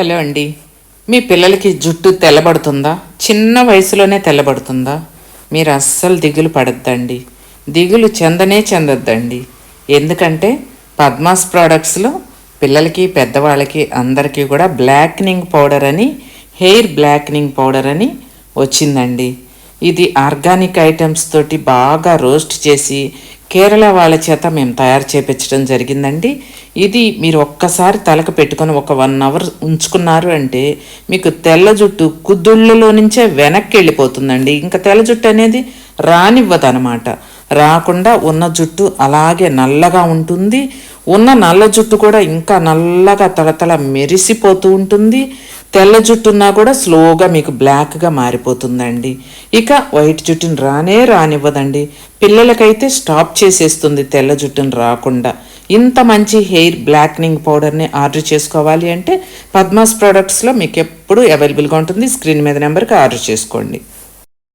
Hello అండి. మీ పిల్లలకి జుట్టు తెల్లబడుతుందా? చిన్న వయసులోనే తెల్లబడుతుందా? మీరు అస్సలు దిగులు పడద్దండి. దిగులు చెందనే చెందొద్దండి. ఎందుకంటే పద్మాస్ ప్రోడక్ట్స్లో పిల్లలకి పెద్దవాళ్ళకి అందరికీ కూడా బ్లాక్నింగ్ పౌడర్ అని హెయిర్ బ్లాక్నింగ్ పౌడర్ అని వచ్చిందండి. ఇది ఆర్గానిక్ ఐటమ్స్ తోటి బాగా రోస్ట్ చేసి కేరళ వాళ్ళ చేత మేము తయారు చేపించడం జరిగిందండి. ఇది మీరు ఒక్కసారి తలకు పెట్టుకొని ఒక వన్ అవర్ ఉంచుకున్నారు అంటే మీకు తెల్ల జుట్టు కుదుళ్ళలో నుంచే వెనక్కి వెళ్ళిపోతుందండి. ఇంకా తెల్ల జుట్టు అనేది రానివ్వదనమాట రాకుండా ఉన్న జుట్టు అలాగే నల్లగా ఉంటుంది. ఉన్న నల్ల జుట్టు కూడా ఇంకా నల్లగా తలతల మెరిసిపోతూ ఉంటుంది. తెల్ల జుట్టున్నా కూడా స్లోగా మీకు బ్లాక్గా మారిపోతుందండి. ఇక వైట్ జుట్టుని రానే రానివ్వదండి. పిల్లలకైతే స్టాప్ చేసేస్తుంది తెల్ల జుట్టుని రాకుండా. ఇంత మంచి హెయిర్ బ్లాక్నింగ్ పౌడర్ని ఆర్డర్ చేసుకోవాలి అంటే పద్మాస్ ప్రోడక్ట్స్లో మీకు ఎప్పుడు అవైలబుల్గా ఉంటుంది. స్క్రీన్ మీద నెంబర్కి ఆర్డర్ చేసుకోండి.